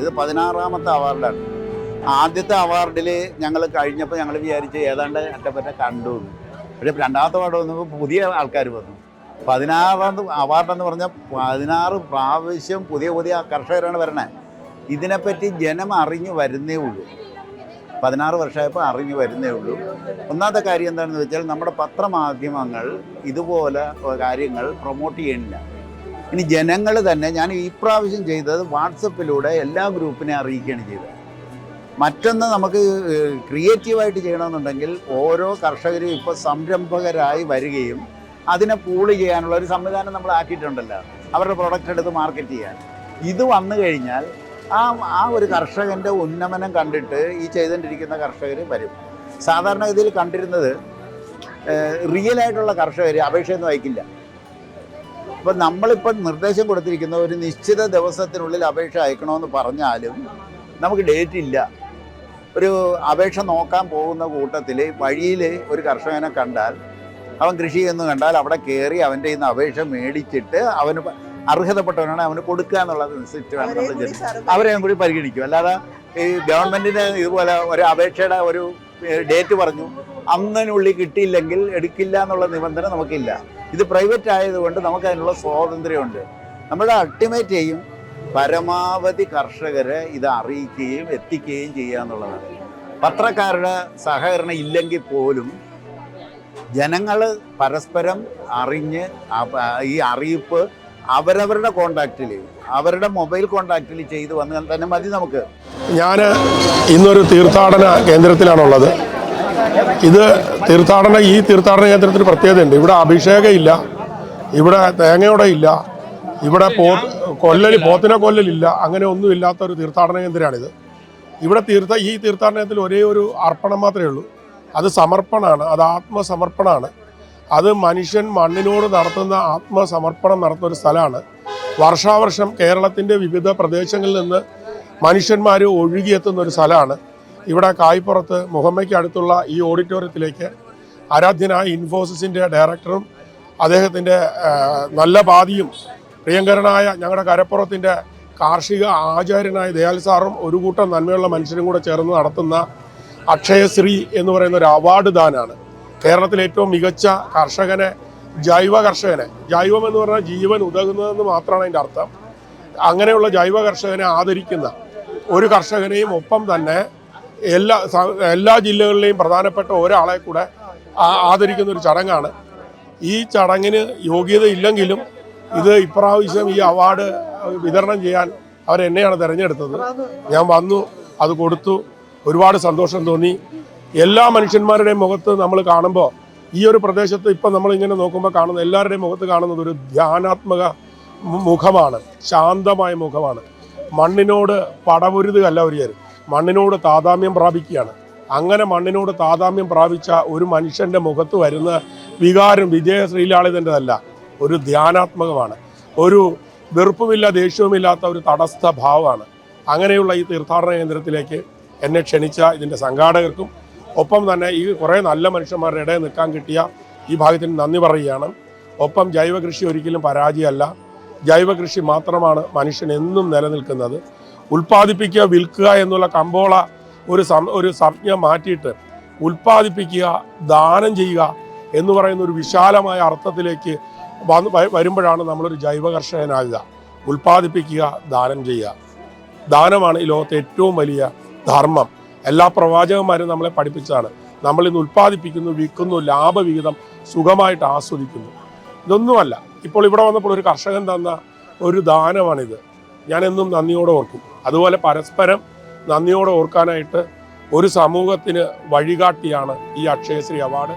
ഇത് പതിനാറാമത്തെ അവാർഡാണ്. ആദ്യത്തെ അവാർഡിൽ ഞങ്ങൾ കഴിഞ്ഞപ്പോൾ ഞങ്ങൾ വിചാരിച്ച് ഏതാണ്ട് അറ്റപ്പറ്റ കണ്ടു. പക്ഷേ രണ്ടാമത്തെ അവാർഡ് വന്നപ്പോൾ പുതിയ ആൾക്കാർ വന്നു. പതിനാറാമത് അവാർഡെന്ന് പറഞ്ഞാൽ പതിനാറ് പ്രാവശ്യം പുതിയ പുതിയ കർഷകരാണ് വരണേ. ഇതിനെപ്പറ്റി ജനം അറിഞ്ഞു വരുന്നേ ഉള്ളൂ. പതിനാറ് വർഷമായപ്പോൾ അറിഞ്ഞു വരുന്നേ ഉള്ളൂ. ഒന്നാമത്തെ കാര്യം എന്താണെന്ന് വെച്ചാൽ നമ്മുടെ പത്രമാധ്യമങ്ങൾ ഇതുപോലെ കാര്യങ്ങൾ പ്രൊമോട്ട് ചെയ്യണില്ല ഇനി ജനങ്ങൾ തന്നെ ഞാൻ ഈ പ്രാവശ്യം ചെയ്തത് വാട്സപ്പിലൂടെ എല്ലാ ഗ്രൂപ്പിനെ അറിയിക്കുകയാണ് ചെയ്തത്. മറ്റൊന്ന് നമുക്ക് ക്രിയേറ്റീവായിട്ട് ചെയ്യണമെന്നുണ്ടെങ്കിൽ ഓരോ കർഷകരും ഇപ്പോൾ സംരംഭകരായി വരികയും അതിനെ പൂൾ ചെയ്യാനുള്ള ഒരു സംവിധാനം നമ്മൾ ആക്കിയിട്ടുണ്ടല്ലോ. അവരുടെ പ്രൊഡക്റ്റ് എടുത്ത് മാർക്കറ്റ് ചെയ്യാൻ. ഇത് വന്നു കഴിഞ്ഞാൽ ആ ആ ഒരു കർഷകന്റെ ഉന്നമനം കണ്ടിട്ട് ഈ ചെയ്തുകൊണ്ടിരിക്കുന്ന കർഷകർ വരും. സാധാരണഗതിയിൽ കണ്ടിരുന്നത് റിയൽ ആയിട്ടുള്ള കർഷകർ അപേക്ഷയൊന്നും അയക്കില്ല. അപ്പം നമ്മളിപ്പം നിർദ്ദേശം കൊടുത്തിരിക്കുന്ന ഒരു നിശ്ചിത ദിവസത്തിനുള്ളിൽ അപേക്ഷ അയക്കണമെന്ന് പറഞ്ഞാലും നമുക്ക് ഡേറ്റ് ഇല്ല. ഒരു അപേക്ഷ നോക്കാൻ പോകുന്ന കൂട്ടത്തിൽ വഴിയിൽ ഒരു കർഷകനെ കണ്ടാൽ അവൻ കൃഷി എന്ന് കണ്ടാൽ അവിടെ കയറി അവന്റെ ഇന്ന് അപേക്ഷ മേടിച്ചിട്ട് അവന് അർഹതപ്പെട്ടവനാണ് അവന് കൊടുക്കുക എന്നുള്ളത് അനുസരിച്ച് വേണം നമ്മൾ അവരെയും കൂടി പരിഗണിക്കും. അല്ലാതെ ഈ ഗവൺമെന്റിന് ഇതുപോലെ ഒരു അപേക്ഷയുടെ ഒരു ഡേറ്റ് പറഞ്ഞു അന്നിനുള്ളിൽ കിട്ടിയില്ലെങ്കിൽ എടുക്കില്ല എന്നുള്ള നിബന്ധന നമുക്കില്ല. ഇത് പ്രൈവറ്റ് ആയതുകൊണ്ട് നമുക്ക് അതിനുള്ള സ്വാതന്ത്ര്യമുണ്ട്. നമ്മുടെ അൾട്ടിമേറ്റ് ചെയ്യും പരമാവധി കർഷകരെ ഇത് അറിയിക്കുകയും എത്തിക്കുകയും ചെയ്യുക എന്നുള്ളതാണ്. പത്രക്കാരുടെ സഹകരണം ഇല്ലെങ്കിൽ പോലും ജനങ്ങൾ പരസ്പരം അറിഞ്ഞ് ഈ അറിയിപ്പ് അവരവരുടെ കോണ്ടാക്റ്റിൽ അവരുടെ മൊബൈൽ കോണ്ടാക്റ്റിൽ ചെയ്തു വന്നാൽ തന്നെ മതി നമുക്ക്. ഞാൻ ഇന്നൊരു തീർത്ഥാടന കേന്ദ്രത്തിലാണുള്ളത്. ഇത് തീർത്ഥാടന ഈ തീർത്ഥാടന കേന്ദ്രത്തിന് പ്രത്യേകതയുണ്ട്. ഇവിടെ അഭിഷേകം ഇല്ല ഇവിടെ തേങ്ങയോടെ ഇല്ല ഇവിടെ പോ കൊല്ലൽ പോത്തിനെ കൊല്ലലില്ല. അങ്ങനെ ഒന്നും ഇല്ലാത്ത ഒരു തീർത്ഥാടന കേന്ദ്രമാണിത്. ഇവിടെ തീർത്ഥ ഈ തീർത്ഥാടന കേന്ദ്രത്തിൽ ഒരേ ഒരു അർപ്പണം മാത്രമേ ഉള്ളൂ. അത് സമർപ്പണമാണ്. അത് ആത്മസമർപ്പണമാണ്. അത് മനുഷ്യൻ മണ്ണിനോട് നടത്തുന്ന ആത്മസമർപ്പണം നടത്തുന്ന ഒരു സ്ഥലമാണ്. വർഷാവർഷം കേരളത്തിന്റെ വിവിധ പ്രദേശങ്ങളിൽ നിന്ന് മനുഷ്യന്മാർ ഒഴുകിയെത്തുന്ന ഒരു സ്ഥലമാണ്. ഇവിടെ കായ്പുറത്ത് മുഹമ്മയ്ക്ക് അടുത്തുള്ള ഈ ഓഡിറ്റോറിയത്തിലേക്ക് ആരാധ്യനായ ഇൻഫോസിസിന്റെ ഡയറക്ടറും അദ്ദേഹത്തിന്റെ നല്ല പാതിയും പ്രിയങ്കരനായ ഞങ്ങളുടെ കരപ്പുറത്തിന്റെ കാർഷിക ആചാര്യനായ ദയാൽ സാറും ഒരു കൂട്ടം നന്മയുള്ള മനുഷ്യരും കൂടെ ചേർന്ന് നടത്തുന്ന അക്ഷയശ്രീ എന്ന് പറയുന്ന ഒരു അവാർഡ് ദാനാണ്. കേരളത്തിലെ ഏറ്റവും മികച്ച കർഷകനെ ജൈവ കർഷകനെ ജൈവം എന്ന് പറഞ്ഞാൽ ജീവൻ ഉതകുന്നതെന്ന് മാത്രമാണ് അതിന്റെ അർത്ഥം. അങ്ങനെയുള്ള ജൈവ കർഷകനെ ആദരിക്കുന്ന ഒരു കർഷകനെയും ഒപ്പം തന്നെ എല്ലാ എല്ലാ ജില്ലകളിലെയും പ്രധാനപ്പെട്ട ഒരാളെ കൂടെ ആദരിക്കുന്ന ഒരു ചടങ്ങാണ്. ഈ ചടങ്ങിന് യോഗ്യത ഇല്ലെങ്കിലും ഇത് ഇപ്രാവശ്യം ഈ അവാർഡ് വിതരണം ചെയ്യാൻ അവരെന്നെയാണ് തിരഞ്ഞെടുത്തത്. ഞാൻ വന്നു അത് കൊടുത്തു. ഒരുപാട് സന്തോഷം തോന്നി. എല്ലാ മനുഷ്യന്മാരുടെയും മുഖത്ത് നമ്മൾ കാണുമ്പോൾ ഈ ഒരു പ്രദേശത്ത് ഇപ്പം നമ്മൾ ഇങ്ങനെ നോക്കുമ്പോൾ കാണുന്ന എല്ലാവരുടെയും മുഖത്ത് കാണുന്നത് ഒരു ധ്യാനാത്മക മുഖമാണ്. ശാന്തമായ മുഖമാണ്. മണ്ണിനോട് പടപൊരുതുകല്ല ഒരു മണ്ണിനോട് താതാമ്യം പ്രാപിക്കുകയാണ്. അങ്ങനെ മണ്ണിനോട് താതാമ്യം പ്രാപിച്ച ഒരു മനുഷ്യന്റെ മുഖത്ത് വരുന്ന വികാരം വിജയ ശ്രീലാളിതന്റെതല്ല ഒരു ധ്യാനാത്മകമാണ്. ഒരു വെറുപ്പുമില്ല ദേഷ്യവുമില്ലാത്ത ഒരു തടസ്ഥ ഭാവമാണ്. അങ്ങനെയുള്ള ഈ തീർത്ഥാടന കേന്ദ്രത്തിലേക്ക് എന്നെ ക്ഷണിച്ച ഇതിന്റെ സംഘാടകർക്കും ഒപ്പം തന്നെ ഈ കുറേ നല്ല മനുഷ്യന്മാരുടെ ഇടയിൽ നിൽക്കാൻ കിട്ടിയ ഈ ഭാഗത്തിന് നന്ദി പറയുകയാണ്. ഒപ്പം ജൈവകൃഷി ഒരിക്കലും പരാജയമല്ല. ജൈവകൃഷി മാത്രമാണ് മനുഷ്യൻ എന്നും നിലനിൽക്കുന്നത്. ഉൽപ്പാദിപ്പിക്കുക വിൽക്കുക എന്നുള്ള കമ്പോള ഒരു ഒരു സംജ്ഞ മാറ്റിയിട്ട് ഉൽപ്പാദിപ്പിക്കുക ദാനം ചെയ്യുക എന്ന് പറയുന്ന ഒരു വിശാലമായ അർത്ഥത്തിലേക്ക് വന്ന് വരുമ്പോഴാണ് നമ്മളൊരു ജൈവ കർഷകനാകുക ഉൽപ്പാദിപ്പിക്കുക ദാനം ചെയ്യുക. ദാനമാണ് ഈ ലോകത്തെ ഏറ്റവും വലിയ ധർമ്മം. എല്ലാ പ്രവാചകന്മാരും നമ്മളെ പഠിപ്പിച്ചതാണ്. നമ്മൾ ഇന്ന് ഉൽപ്പാദിപ്പിക്കുന്നു വിൽക്കുന്നു ലാഭവിഹിതം സുഖമായിട്ട് ആസ്വദിക്കുന്നു. ഇതൊന്നുമല്ല. ഇപ്പോൾ ഇവിടെ വന്നപ്പോൾ ഒരു കർഷകൻ തന്ന ഒരു ദാനമാണിത്. ഞാൻ എന്നും നന്ദിയോടെ ഓർക്കും. അതുപോലെ പരസ്പരം നന്ദിയോടെ ഓർക്കാനായിട്ട് ഒരു സമൂഹത്തിന് വഴികാട്ടിയാണ് ഈ അക്ഷയശ്രീ അവാർഡ്.